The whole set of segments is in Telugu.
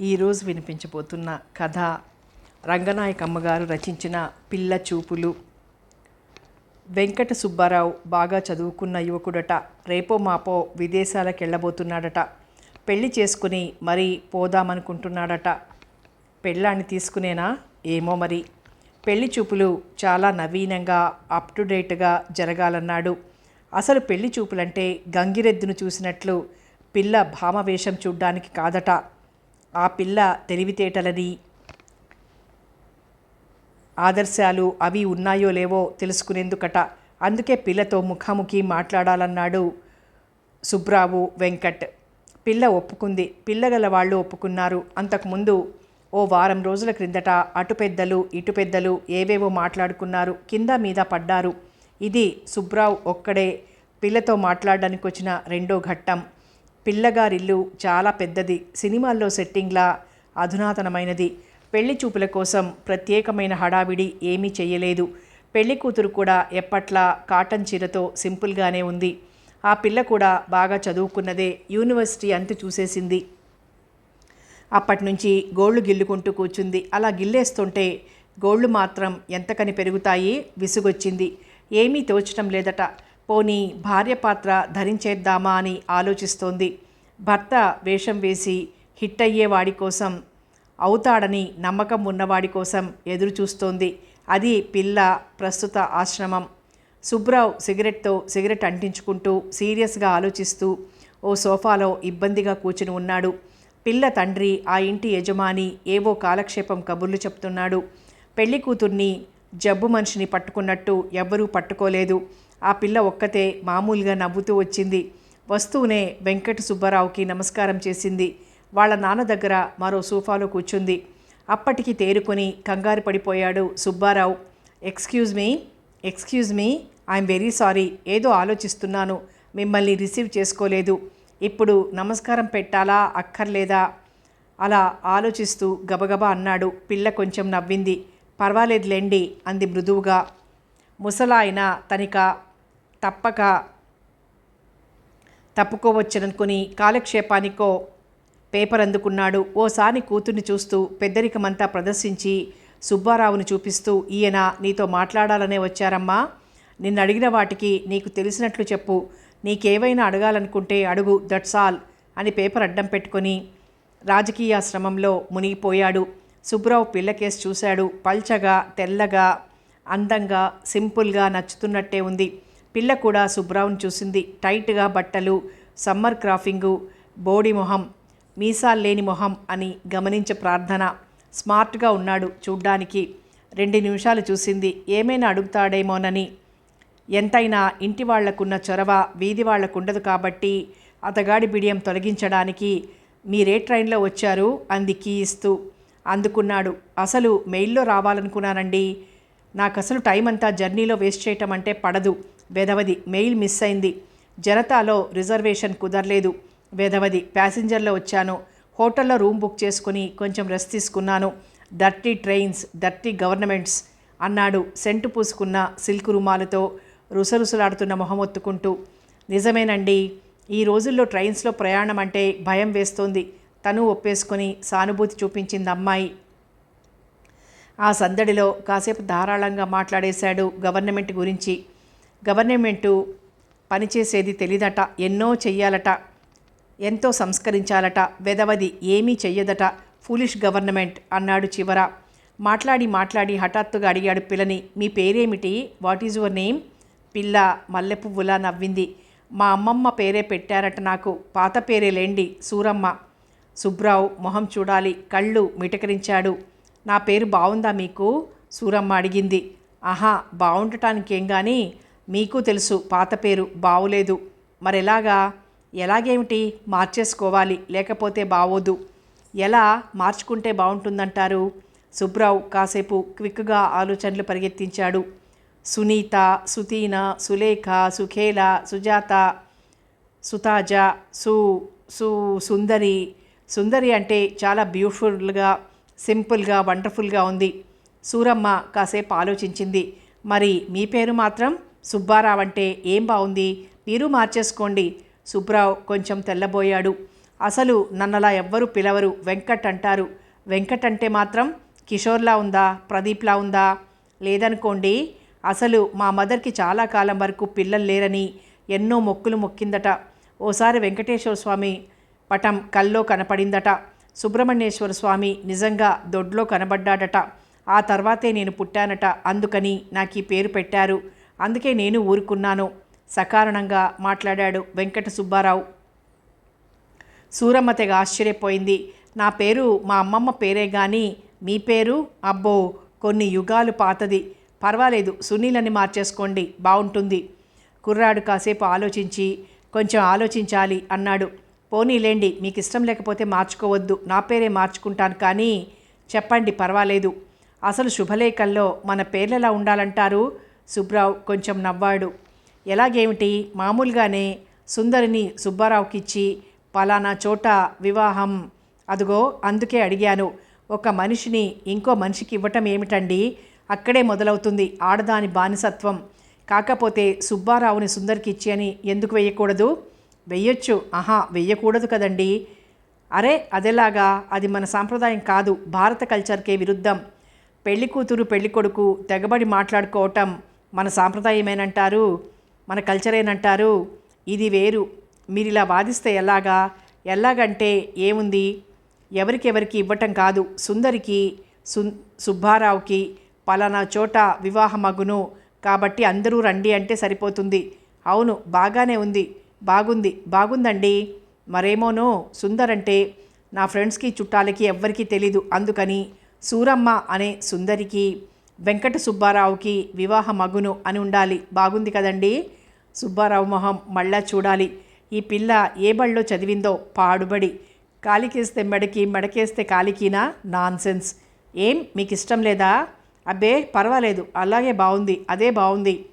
ఈరోజు వినిపించబోతున్న కథ రంగనాయకమ్మ గారు రచించిన పిల్ల చూపులు. వెంకట సుబ్బారావు బాగా చదువుకున్న యువకుడట రేపో మాపో విదేశాలకు వెళ్ళబోతున్నాడట. పెళ్ళి చేసుకుని మరీ పోదామనుకుంటున్నాడట. పెళ్ళాన్ని తీసుకునేనా? ఏమో మరి. పెళ్ళి చూపులు చాలా నవీనంగా అప్ టు డేట్గా జరగాలన్నాడు. అసలు పెళ్ళి చూపులంటే గంగిరెద్దును చూసినట్లు పిల్ల భామవేషం చూడ్డానికి కాదట. ఆ పిల్ల తెలివితేటలని ఆదర్శాలు అవి ఉన్నాయో లేవో తెలుసుకునేందుకట. అందుకే పిల్లతో ముఖాముఖి మాట్లాడాలన్నాడు సుబ్రావు వెంకట్. పిల్ల ఒప్పుకుంది. పిల్లగల వాళ్ళు ఒప్పుకున్నారు. అంతకుముందు ఓ వారం రోజుల క్రిందట అటు పెద్దలు ఇటు పెద్దలు ఏవేవో మాట్లాడుకున్నారు. కింద మీద పడ్డారు. ఇది సుబ్రావు ఒక్కడే. పిల్లతో మాట్లాడడానికి వచ్చిన రెండో ఘట్టం. పిల్లగారిల్లు చాలా పెద్దది. సినిమాల్లో సెట్టింగ్లా అధునాతనమైనది. పెళ్ళి చూపుల కోసం ప్రత్యేకమైన హడావిడి ఏమీ చేయలేదు పెళ్ళి కూతురు కూడా ఎప్పట్లా కాటన్ చీరతో సింపుల్గానే ఉంది. ఆ పిల్ల కూడా బాగా చదువుకున్నదే యూనివర్సిటీ అంతు చూసేసింది. అప్పటి నుంచి గోళ్ళు గిల్లుకుంటూ కూర్చుంది. అలా గిల్లేస్తుంటే గోళ్ళు మాత్రం ఎంతకని పెరుగుతాయి విసుగొచ్చింది. ఏమీ తోచటం లేదట. పోనీ భార్య పాత్ర ధరించేద్దామా అని ఆలోచిస్తోంది. భర్త వేషం వేసి హిట్ అయ్యేవాడి కోసం అవుతాడని నమ్మకం ఉన్నవాడి కోసం ఎదురు చూస్తోంది అది పిల్ల ప్రస్తుత ఆశ్రమం. సుబ్రావ్ సిగరెట్తో సిగరెట్ అంటించుకుంటూ సీరియస్గా ఆలోచిస్తూ ఓ సోఫాలో ఇబ్బందిగా కూర్చుని ఉన్నాడు. పిల్ల తండ్రి ఆ ఇంటి యజమాని ఏవో కాలక్షేపం కబుర్లు చెప్తున్నాడు. పెళ్ళి కూతుర్ని జబ్బు మనిషిని పట్టుకున్నట్టు ఎవ్వరూ పట్టుకోలేదు. ఆ పిల్ల ఒక్కతే మామూలుగా నవ్వుతూ వచ్చింది. వస్తూనే వెంకట సుబ్బారావుకి నమస్కారం చేసింది. వాళ్ళ నాన్న దగ్గర మరో సోఫాలో కూర్చుంది. అప్పటికి తేరుకొని కంగారు పడిపోయాడు Subbarao. Excuse me excuse me I'm very sorry ఏదో ఆలోచిస్తున్నాను మిమ్మల్ని రిసీవ్ చేసుకోలేదు. ఇప్పుడు నమస్కారం పెట్టాలా అక్కర్లేదా? అలా ఆలోచిస్తూ గబగబా అన్నాడు. పిల్ల కొంచెం నవ్వింది. పర్వాలేదులేండి అంది మృదువుగా. ముసలాయన తనిక తప్పక తప్పుకోవచ్చనుకుని కాలక్షేపానికో పేపర్ అందుకున్నాడు. ఓసారి కూతుర్ని చూస్తూ పెద్దరికమంతా ప్రదర్శించి సుబ్బారావుని చూపిస్తూ ఈయన నీతో మాట్లాడాలనే వచ్చారమ్మా. నిన్ను అడిగిన వాటికి నీకు తెలిసినట్లు చెప్పు. నీకేవైనా అడగాలనుకుంటే అడుగు దట్స్ ఆల్ అని పేపర్ అడ్డం పెట్టుకొని రాజకీయాశ్రమంలో మునిగిపోయాడు. సుబ్రావు పిల్లకేసి చూశాడు. పల్చగా తెల్లగా అందంగా సింపుల్గా నచ్చుతున్నట్టే ఉంది. పిల్ల కూడా సుబ్రావుని చూసింది. టైట్గా బట్టలు సమ్మర్ క్రాఫింగు బోడి మొహం మీసాలు లేని మొహం అని గమనించే ప్రార్థన. స్మార్ట్గా ఉన్నాడు చూడ్డానికి. రెండు నిమిషాలు చూసింది. ఏమైనా అడుగుతాడేమోనని. ఎంతైనా ఇంటి వాళ్ళకున్న చొరవ వీధి వాళ్ళకుండదు కాబట్టి అతగాడి బిడియం తొలగించడానికి మీరే ట్రైన్లో వచ్చారు అంది కీ ఇస్తూ అందుకున్నాడు. అసలు మెయిల్లో రావాలనుకున్నానండి. నాకు అసలు టైం అంతా జర్నీలో వేస్ట్ చేయటం అంటే పడదు. వెధవది మెయిల్ మిస్ అయింది. జనతాలో రిజర్వేషన్ కుదరలేదు. వెధవది ప్యాసింజర్లో వచ్చాను. హోటల్లో రూమ్ బుక్ చేసుకుని కొంచెం రెస్ట్ తీసుకున్నాను. దర్టీ ట్రైన్స్ దర్టీ గవర్నమెంట్స్ అన్నాడు సెంటు పూసుకున్న సిల్క్ రుమాలతో రుసరుసలాడుతున్న మొహం ఒత్తుకుంటూ. నిజమేనండి ఈ రోజుల్లో ట్రైన్స్లో ప్రయాణం అంటే భయం వేస్తోంది. తను ఒప్పేసుకొని సానుభూతి చూపించింది అమ్మాయి. ఆ సందడిలో కాసేపు ధారాళంగా మాట్లాడేశాడు గవర్నమెంట్ గురించి. గవర్నమెంటు పనిచేసేది తెలీదట ఎన్నో చెయ్యాలట ఎంతో సంస్కరించాలట వెదవది ఏమీ చెయ్యదట ఫూలిష్ గవర్నమెంట్ అన్నాడు చివర. మాట్లాడి మాట్లాడి హఠాత్తుగా అడిగాడు పిల్లని మీ పేరేమిటి? What is your name? పిల్ల మల్లెపువ్వులా నవ్వింది. మా అమ్మమ్మ పేరే పెట్టారట నాకు పాత పేరే లేండి సూరమ్మ. సుబ్రావు మొహం చూడాలి కళ్ళు మిటకరించాడు. నా పేరు బాగుందా మీకు? సూరమ్మ అడిగింది. ఆహా బాగుండటానికేం కానీ మీకు తెలుసు పాత పేరు బావులేదు. మరెలాగా? ఎలాగేమిటి? మార్చేసుకోవాలి లేకపోతే బావోదు ఎలా మార్చుకుంటే బాగుంటుందంటారు సుబ్రావ్ కాసేపు క్విక్గా ఆలోచనలు పరిగెత్తించాడు. సునీత సుతీన సులేఖ సుఖేల సుజాత సుతాజ సు సు సుందరి. సుందరి అంటే చాలా బ్యూటిఫుల్గా సింపుల్గా వండర్ఫుల్గా ఉంది. సూరమ్మ కాసేపు ఆలోచించింది. మరి మీ పేరు మాత్రం? సుబ్బారావు అంటే ఏం బాగుంది మీరు మార్చేసుకోండి. సుబ్రావ్ కొంచెం తెల్లబోయాడు. అసలు నన్నలా ఎవ్వరూ పిలవరు. వెంకట్ అంటారు. వెంకట్ అంటే మాత్రం కిషోర్లా ఉందా? ప్రదీప్లా ఉందా? లేదనుకోండి. అసలు మా మదర్కి చాలా కాలం వరకు పిల్లలు లేరని ఎన్నో మొక్కులు మొక్కిందట. ఓసారి వెంకటేశ్వర స్వామి పటం కల్లో కనపడిందట. సుబ్రహ్మణ్యేశ్వర స్వామి నిజంగా దొడ్లో కనబడ్డాడట. ఆ తర్వాతే నేను పుట్టానట. అందుకని నాకు ఈ పేరు పెట్టారు. అందుకే నేను ఊరుకున్నాను సకారణంగా మాట్లాడాడు వెంకట సుబ్బారావు. సూరమ్మ తెగ ఆశ్చర్యపోయింది. నా పేరు మా అమ్మమ్మ పేరే కానీ మీ పేరు? అబ్బో కొన్ని యుగాలు పాతది. పర్వాలేదు సునీలని మార్చేసుకోండి బాగుంటుంది కుర్రాడు కాసేపు ఆలోచించి కొంచెం ఆలోచించాలి అన్నాడు. పోనీలేండి మీకు ఇష్టం లేకపోతే మార్చుకోవద్దు నా పేరే మార్చుకుంటాను కానీ చెప్పండి పర్వాలేదు. అసలు శుభలేఖల్లో మన పేర్లెలా ఉండాలంటారు? సుబ్రావ్ కొంచెం నవ్వాడు. ఎలాగేమిటి? మామూలుగానే సుందరిని సుబ్బారావుకిచ్చి పలానా చోట వివాహం. అదుగో అందుకే అడిగాను. ఒక మనిషిని ఇంకో మనిషికి ఇవ్వటం ఏమిటండి? అక్కడే మొదలవుతుంది ఆడదాని బానిసత్వం. కాకపోతే సుబ్బారావుని సుందరికి ఇచ్చి అని ఎందుకు వెయ్యకూడదు? వెయ్యొచ్చు. ఆహా వెయ్యకూడదు కదండి. అరే అదెలాగా? అది మన సాంప్రదాయం కాదు. భారత కల్చర్కే విరుద్ధం. పెళ్ళి కూతురు పెళ్ళి కొడుకు తెగబడి మాట్లాడుకోవటం. మన సాంప్రదాయమేనంటారు మన కల్చరేనంటారు ఇది వేరు. మీరు ఇలా వాదిస్తే ఎలాగా? ఎలాగంటే ఏముంది? ఎవరికెవరికి ఇవ్వటం కాదు. సుందరికి సు సుబ్బారావుకి పలానా చోట వివాహమగును కాబట్టి అందరూ రండి అంటే సరిపోతుంది. అవును బాగానే ఉంది. బాగుంది. బాగుందండి. మరేమోనో సుందర్ అంటే నా ఫ్రెండ్స్కి చుట్టాలకి ఎవ్వరికీ తెలీదు. అందుకని సూరమ్మ అనే సుందరికి వెంకట సుబ్బారావుకి వివాహ మగును అని ఉండాలి. బాగుంది కదండి? సుబ్బారావు మొహం మళ్ళా చూడాలి. ఈ పిల్ల ఏ బళ్ళో చదివిందో పాడుబడి. కాలికేస్తే మెడకి మెడకేస్తే కాలికినా? నాన్సెన్స్. ఏం? మీకు ఇష్టం లేదా? అబ్బే పర్వాలేదు. అలాగే బాగుంది అదే బాగుంది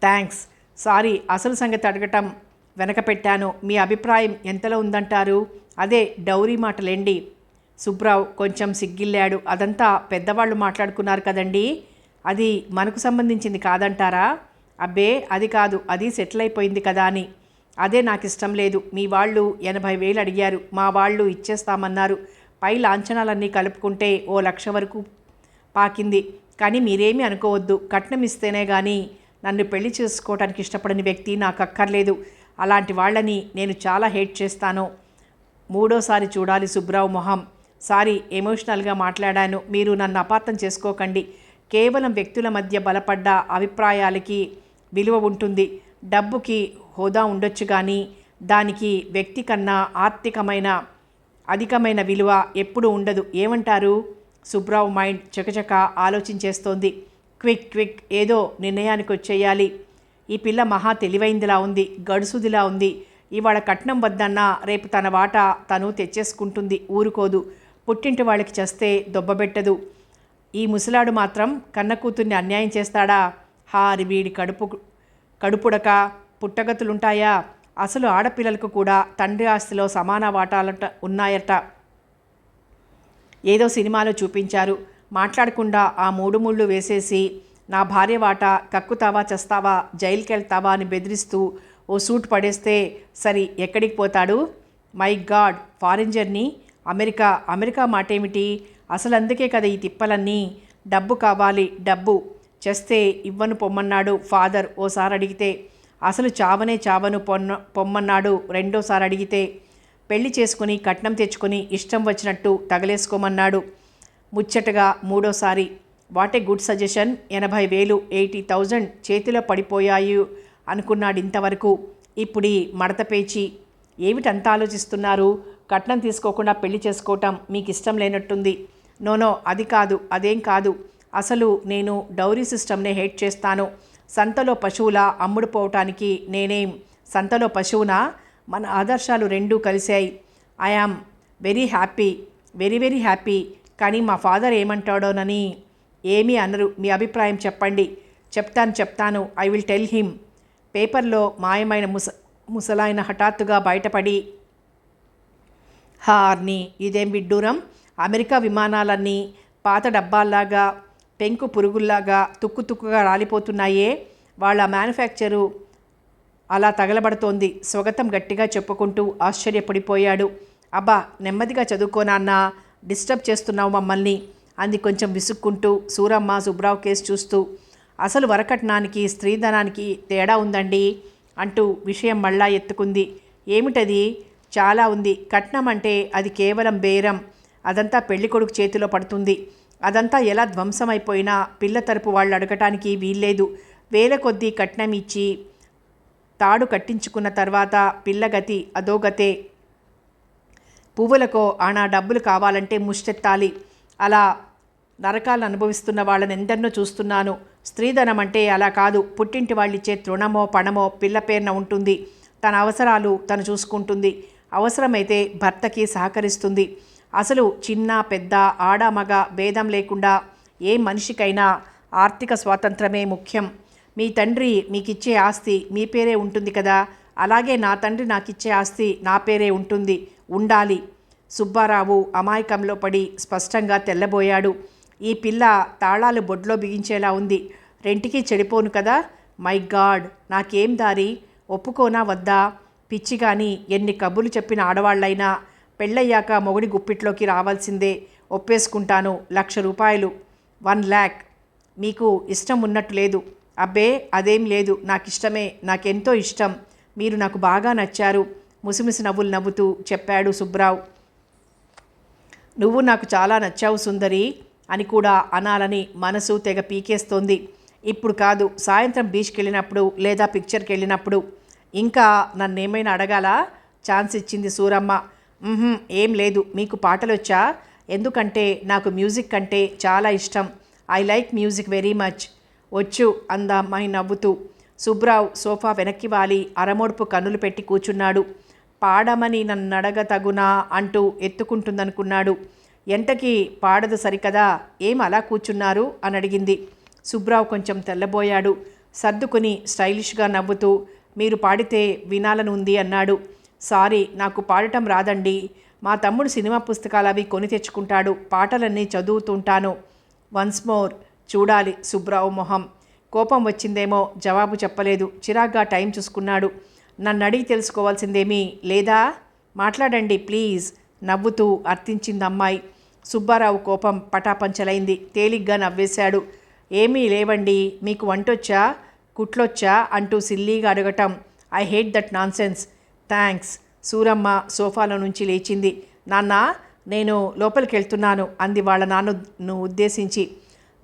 థ్యాంక్స్ సారీ అసలు సంగతి అడగటం వెనక పెట్టాను. మీ అభిప్రాయం ఎంతలో ఉందంటారు? అదే డౌరీ మాటలేండి? సుబ్రావ్ కొంచెం సిగ్గిల్లాడు. అదంతా పెద్దవాళ్ళు మాట్లాడుకున్నారు కదండి. అది మనకు సంబంధించింది కాదంటారా? అబ్బే అది కాదు అది సెటిల్ అయిపోయింది కదా అని. అదే నాకు ఇష్టం లేదు. మీ వాళ్ళు ఎనభై వేలు అడిగారు. మా వాళ్ళు ఇచ్చేస్తామన్నారు. పై లాంఛనాలన్నీ కలుపుకుంటే ఓ లక్ష వరకు పాకింది. కానీ మీరేమీ అనుకోవద్దు. కట్నం ఇస్తేనే కానీ నన్ను పెళ్ళి చేసుకోవడానికి ఇష్టపడని వ్యక్తి నాకు అక్కర్లేదు అలాంటి వాళ్ళని నేను చాలా హేట్ చేస్తాను. మూడోసారి చూడాలి సుబ్రావు మొహం. సారీ ఎమోషనల్గా మాట్లాడాను. మీరు నన్ను అపార్థం చేసుకోకండి. కేవలం వ్యక్తుల మధ్య బలపడ్డ అభిప్రాయాలకి విలువ ఉంటుంది. డబ్బుకి హోదా ఉండొచ్చు కానీ దానికి వ్యక్తి కన్నా ఆర్థికమైన అధికమైన విలువ ఎప్పుడూ ఉండదు. ఏమంటారు? సుబ్రావ్ మైండ్ చకచక ఆలోచించేస్తోంది. క్విక్ క్విక్ ఏదో నిర్ణయానికి వచ్చేయాలి. ఈ పిల్ల మహా తెలివైందిలా ఉంది గడుసుదిలా ఉంది. ఇవాళ కట్నం వద్దన్నా రేపు తన వాటా తను తెచ్చేసుకుంటుంది. ఊరుకోదు. పుట్టింటి వాళ్ళకి చేస్తే దొబ్బబెట్టదు ఈ ముసలాడు మాత్రం కన్న కూతుర్ని అన్యాయం చేస్తాడా? హారి వీడి కడుపు కడుపుడక పుట్టగతులుంటాయా? అసలు ఆడపిల్లలకు కూడా తండ్రి ఆస్తిలో సమాన వాటాలట ఉన్నాయట. ఏదో సినిమాలో చూపించారు. మాట్లాడకుండా ఆ మూడు ముళ్ళు వేసేసి నా భార్య వాట కక్కుతావా చస్తావా జైలుకి వెళ్తావా అని బెదిరిస్తూ ఓ సూట్ పడేస్తే సరి ఎక్కడికి పోతాడు? మై గాడ్ ఫారెంజర్ని అమెరికా అమెరికా మాటేమిటి? అసలు అందుకే కదా ఈ తిప్పలన్నీ. డబ్బు కావాలి డబ్బు. చేస్తే ఇవ్వను పొమ్మన్నాడు ఫాదర్ ఓసారి అడిగితే. అసలు చావనే చావను పొన్న పొమ్మన్నాడు రెండోసారి అడిగితే. పెళ్ళి చేసుకుని కట్నం తెచ్చుకొని ఇష్టం వచ్చినట్టు తగలేసుకోమన్నాడు. ముచ్చటగా మూడోసారి. What a good suggestion. ఎనభై వేలు ఎయిటీ థౌజండ్ చేతిలో పడిపోయాయి అనుకున్నాడు ఇంతవరకు ఇప్పుడు మడత పేచి. ఏమిటంత ఆలోచిస్తున్నారు? కట్నం తీసుకోకుండా పెళ్ళి చేసుకోవటం మీకు ఇష్టం లేనట్టుంది నోనో అది కాదు అదేం కాదు. అసలు నేను డౌరీ సిస్టమ్నే హేట్ చేస్తాను. సంతలో పశువుల అమ్ముడుపోవటానికి నేనేం? సంతలో పశువునా? మన ఆదర్శాలు రెండూ కలిశాయి. I very happy very very happy. కానీ మా ఫాదర్ ఏమంటాడోనని ఏమీ అనరు. మీ అభిప్రాయం చెప్పండి. చెప్తాను చెప్తాను. I will tell him. పేపర్లో మాయమైన ముస ముసలాయన హఠాత్తుగా బయటపడి హార్ని ఇదేం విడ్డూరం? అమెరికా విమానాలన్నీ పాత డబ్బాల్లాగా పెంకు పురుగుల్లాగా తుక్కు తుక్కుగా రాలిపోతున్నాయే. వాళ్ళ మ్యానుఫ్యాక్చరు అలా తగలబడుతోంది. స్వగతం గట్టిగా చెప్పుకుంటూ ఆశ్చర్యపడిపోయాడు. అబ్బా నెమ్మదిగా చదువుకోనాన్నా డిస్టర్బ్ చేస్తున్నావు మమ్మల్ని అంది కొంచెం విసుక్కుంటూ సూరమ్మ సుబ్రావ్ కేసు చూస్తూ. అసలు వరకట్నానికి స్త్రీధనానికి తేడా ఉందండి? అంటూ విషయం మళ్ళా ఎత్తుకుంది. ఏమిటది? చాలా ఉంది. కట్నం అంటే అది కేవలం బేరం. అదంతా పెళ్ళికొడుకు చేతిలో పడుతుంది. అదంతా ఎలా ధ్వంసమైపోయినా పిల్ల తరపు వాళ్ళు అడగటానికి వీల్లేదు. వేల కొద్దీ కట్నం ఇచ్చి తాడు కట్టించుకున్న తర్వాత పిల్లగతి అదోగతే పువ్వులకో ఆనా డబ్బులు కావాలంటే ముష్టెత్తాలి. అలా నరకాలు అనుభవిస్తున్న వాళ్ళని ఎందరినో చూస్తున్నాను. స్త్రీధనం అంటే అలా కాదు. పుట్టింటి వాళ్ళిచ్చే తృణమో పణమో పిల్ల పేరున ఉంటుంది. తన అవసరాలు తను చూసుకుంటుంది. అవసరమైతే భర్తకి సహకరిస్తుంది. అసలు చిన్న పెద్ద ఆడ మగ భేదం లేకుండా ఏ మనిషికైనా ఆర్థిక స్వాతంత్రమే ముఖ్యం. మీ తండ్రి మీకిచ్చే ఆస్తి మీ పేరే ఉంటుంది కదా? అలాగే నా తండ్రి నాకిచ్చే ఆస్తి నా పేరే ఉంటుంది. ఉండాలి. సుబ్బారావు అమాయకంలో పడి స్పష్టంగా తెల్లబోయాడు. ఈ పిల్ల తాళాలు బొడ్లో బిగించేలా ఉంది. రెంటికి చెడిపోను కదా? My god! నాకేం దారి? ఒప్పుకోనా వద్దా? పిచ్చి కానీ ఎన్ని కబుర్లు చెప్పిన ఆడవాళ్ళైనా పెళ్ళయ్యాక మొగుడి గుప్పిట్లోకి రావాల్సిందే. ఒప్పేసుకుంటాను. లక్ష రూపాయలు. వన్ ల్యాక్. మీకు ఇష్టం ఉన్నట్టు లేదు. అబ్బే అదేం లేదు. నాకు ఇష్టమే నాకెంతో ఇష్టం. మీరు నాకు బాగా నచ్చారు. ముసిమిసి నవ్వులు నవ్వుతూ చెప్పాడు సుబ్రావ్ నువ్వు నాకు చాలా నచ్చావు సుందరి అని కూడా అనాలని మనసు తెగ పీకేస్తోంది. ఇప్పుడు కాదు. సాయంత్రం బీచ్కి వెళ్ళినప్పుడు లేదా పిక్చర్కి వెళ్ళినప్పుడు ఇంకా నన్నేమైనా అడగాలా? ఛాన్స్ ఇచ్చింది సూరమ్మ. ఏం లేదు. మీకు పాటలు వచ్చా ఎందుకంటే నాకు మ్యూజిక్ అంటే చాలా ఇష్టం. I like music very much. వచ్చు అంద నవ్వుతూ. సుబ్రావ్ సోఫా వెనక్కి వాలి. అరమోడుపు కన్నులు పెట్టి కూర్చున్నాడు. పాడమని నన్నడగ తగునా అంటూ ఎత్తుకుంటుందనుకున్నాడు. ఎంతకి పాడదు సరికదా? ఏం అలా కూర్చున్నారు? అని అడిగింది సుబ్రావ్ కొంచెం తెల్లబోయాడు. సర్దుకుని స్టైలిష్గా నవ్వుతూ మీరు పాడితే వినాలని ఉంది అన్నాడు. సారీ నాకు పాడటం రాదండి. మా తమ్ముడు సినిమా పుస్తకాలు అవి కొని తెచ్చుకుంటాడు. పాటలన్నీ చదువుతుంటాను. వన్స్ మోర్ చూడాలి సుబ్రావు మొహం. కోపం వచ్చిందేమో జవాబు చెప్పలేదు. చిరాగ్గా టైం చూసుకున్నాడు. నన్ను అడిగి తెలుసుకోవాల్సిందేమీ లేదా? మాట్లాడండి ప్లీజ్ నవ్వుతూ అర్థించింది అమ్మాయి సుబ్బారావు కోపం పటాపంచలైంది. తేలిగ్గా నవ్వేశాడు. ఏమీ లేవండి మీకు వంటొచ్చా? కుట్లొచ్చా అంటూ సిల్లీగా అడగటం. I hate that nonsense. Thanks Suramma సోఫాలో నుంచి లేచింది. నాన్న నేను లోపలికి వెళ్తున్నాను అంది వాళ్ళ నాన్నను ఉద్దేశించి.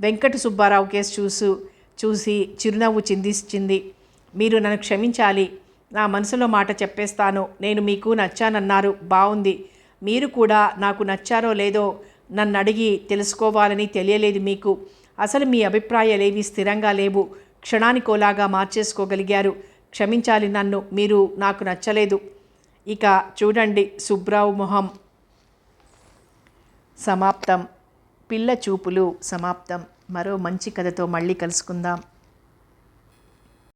వెంకట సుబ్బారావు కేసు చూసు చూసి చిరునవ్వు చిందించింది. మీరు నన్ను క్షమించాలి. నా మనసులో మాట చెప్పేస్తాను. నేను మీకు నచ్చానన్నారు. బాగుంది మీరు కూడా నాకు నచ్చారో లేదో నన్ను అడిగి తెలుసుకోవాలని తెలియలేదు మీకు. అసలు మీ అభిప్రాయాలేవి స్థిరంగా లేవు. క్షణానికోలాగా మార్చేసుకోగలిగారు. క్షమించాలి నన్ను మీరు నాకు నచ్చలేదు. ఇక చూడండి సుబ్రావు మొహం. సమాప్తం. పిల్ల చూపులు సమాప్తం. మరో మంచి కథతో మళ్ళీ కలుసుకుందాం.